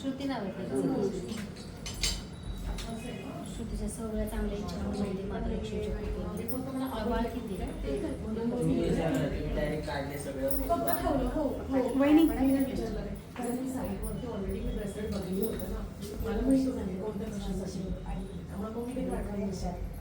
श्रुती नाव आहे त्याचं. श्रुतीच्या सगळ्या चांगल्या इच्छा म्हणजे माता लक्ष्मीची कृपा. आभाळ किती वहिनी कुठं घर बांधलंय?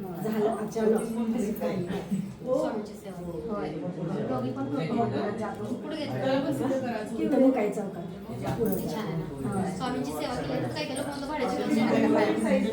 झालं अचानक? इथं काय. हा. स्वामींची सेवा केली तर काय केलं? कोणतं भाड्याची.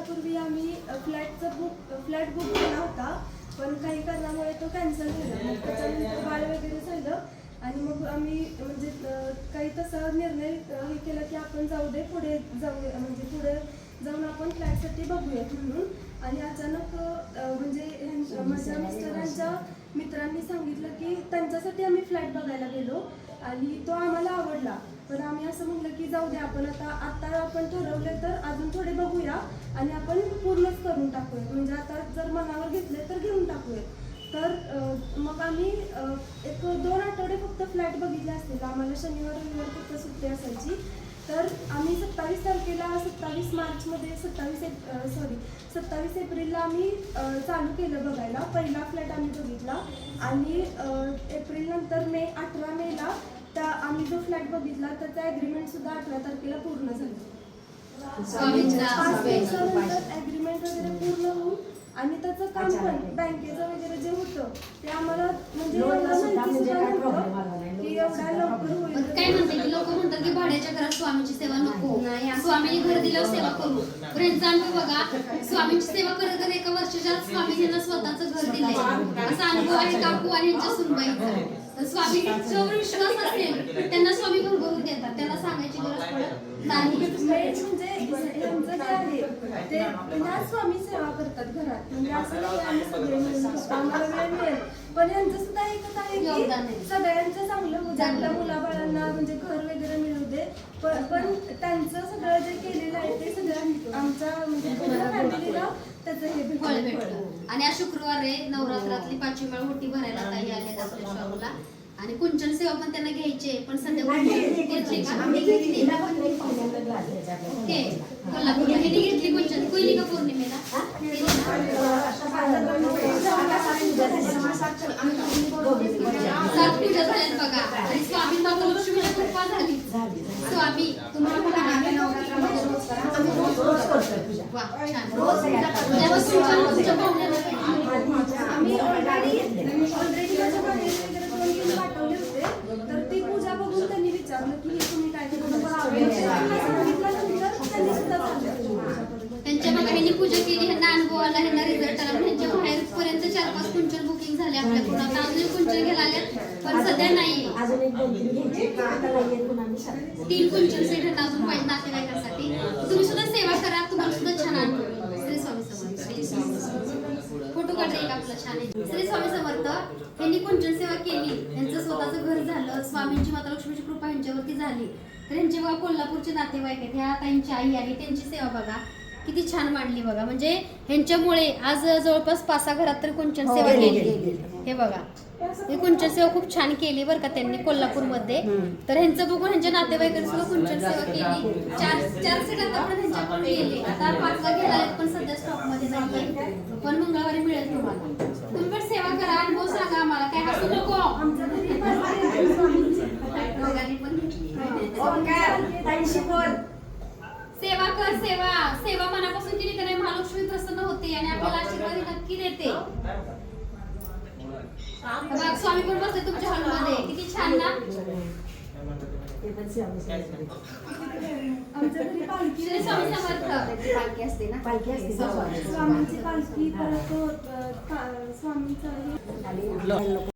पण काही कारणामुळे तो कॅन्सल झाला. मग त्याच्यानंतर बाळ वगैरे झालं. आणि मग आम्ही म्हणजे काही तसा निर्णय हे केला की आपण जाऊ दे पुढे जाऊ म्हणजे पुढे जाऊन आपण फ्लॅटसाठी बघूयात म्हणून. आणि अचानक म्हणजे ह्यां- माझ्या मिस्टरांच्या मित्रांनी सांगितलं की त्यांच्यासाठी आम्ही फ्लॅट बघायला गेलो. आणि तो आम्हाला आवडला. पण आम्ही असं म्हणलं की जाऊ दे आपण आता आता आपण ठरवले तर अजून थोडे बघूया आणि आपण पूर्णच करून टाकूया म्हणजे आता जर मनावर घेतले तर घेऊन टाकूया तर मग आम्ही एक दोन आठवडे फक्त फ्लॅट बघितले असतील. आम्हाला शनिवार रविवार फक्त सुट्टी असायची. तर आम्ही सत्तावीस तारखेला सत्तावीस मार्चमध्ये सत्तावीस एप सॉरी सत्तावीस एप्रिलला आम्ही चालू केलं बघायला. पहिला फ्लॅट आम्ही बघितला. आणि अं, एप्रिल नंतर मे अठरा मेला त्या आम्ही जो फ्लॅट बघितला त्याचा ॲग्रीमेंट सुद्धा अठरा तारखेला पूर्ण झालं. पाच दिवसानंतर ॲग्रीमेंट वगैरे पूर्ण होऊन आणि त्याचं काम पण बँकेचं वगैरे जे होतं ते आम्हाला म्हणजे एवढं म्हणजे लवकर होईल. काय म्हणते? की लोक म्हणतात की भाड्याच्या घरात स्वामींची सेवा नको. स्वामींनी घर दिल्यावर सेवा करू. अनुभव बघा स्वामींची सेवा करत करत एका वर्षाच्या आत स्वामींनी यांना स्वतःचं घर दिलंय. असा अनुभव आहे काकू आणि यांच्या सुनबाईचा. स्वामींच्यावर विश्वास असेल त्यांना स्वामी भरभरून देतात. त्यांना सांगायची गरज पडत नाही. यांचं जे आहे ते पुन्हा स्वामी सेवा करतात घरात. म्हणजे असं नाही की आम्ही सगळे मिळून करतो. आम्हाला वेळ मिळेल. पण यांचं सुद्धा एकच आहे योगदान की आहे. सगळ्यांचं चांगलं होऊ दे. आपल्या मुलाबाळांना म्हणजे घर वगैरे मिळू दे. पण पण त्यांचं सगळं जे केलेलं आहे ते सगळं आमच्या म्हणजे पूर्ण फॅमिलीला त्याचं हे फळ भेटलं. भेटलं आणि आज शुक्रवारी नवरात्रातली पाचवी वेळ होटी भरायला ताई आल्या आपल्या शॉपला. आणि कुंचन सेवा पण त्यांना घ्यायची पण सध्या कुंचन घेतली का आम्ही घेतली तुम्हाला पण करा. आम्ही ऑलरेडी ऑलरेडी करतोय पूजा. वा छान रोज तेव्हा तुमच्या तुमच्या पाहुण्याला पाहिजे. आम्ही ऑलरेडी ऑलरेडी माझ्या बाहेर वगैरे दोन तीन पाठवले होते तर ती पूजा बघून त्यांनी विचारलं की हे तुम्ही काय करता? सांगितल्यानंतर त्यांनी सुद्धा सांगितलं. त्यांच्या बघा ह्यांनी पूजा केली ह्यांना अनुभव आला ह्यांना रिझल्ट आला. ह्यांच्या बाहेर पर्यंत चार पाच कुंचन बुकिंग झाले आपल्याकडून आता अजून कुंचन घ्यायला आल्यात पण सध्या नाही तीन कुंचन सेट ह्यांना अजून पाहिजे नातेवाईकांसाठी. तुम्ही सुद्धा सेवा करा तुम्हाला सुद्धा छान अनुभव येईल. श्री स्वामी समर्थ. श्री स्वामी समर्थ. फोटो काढले एक आपला छान आहे. श्री स्वामी समर्थ यांनी कुंचन सेवा केली. यांचं स्वतःचं घर झालं. स्वामींची माता लक्ष्मीची कृपा यांच्यावरती झाली. तर यांचे बघा कोल्हापूरचे नातेवाईक आहेत. ह्या ताईंची आई आहे. त्यांची सेवा बघा. किती छान मांडली बघा. म्हणजे ह्यांच्यामुळे आज जवळपास पाच सहा घरात तर कुंचन हो, सेवा केली. हे बघा. ही कुंचन सेवा खूप छान केली बरं का त्यांनी कोल्हापूरमध्ये. तर ह्यांचं बघून ह्यांच्या नातेवाईकांनी सुद्धा कुंचन सेवा केली. चार चार सीट आता पण ह्यांच्याकडून गेले. आता पाचवा गेला आहे, पण सध्या स्टॉकमध्ये नाही पण मंगळवारी मिळेल तुम्हाला. तुम्ही पण सेवा करा अनुभव सांगा आम्हाला. काय हसू नको. पण घेतली. कर सेवा सेवा मनापासून केली तर नाही महालक्ष्मी प्रसन्न होते आणि आपल्याला आशीर्वाद नक्की देते. बघा, स्वामी पण बसले तुमच्या हॉलमध्ये. किती छान ना? स्वामी समर्थ. पालखी असते पालखी असते. स्वामींची पालखी परत स्वामींचं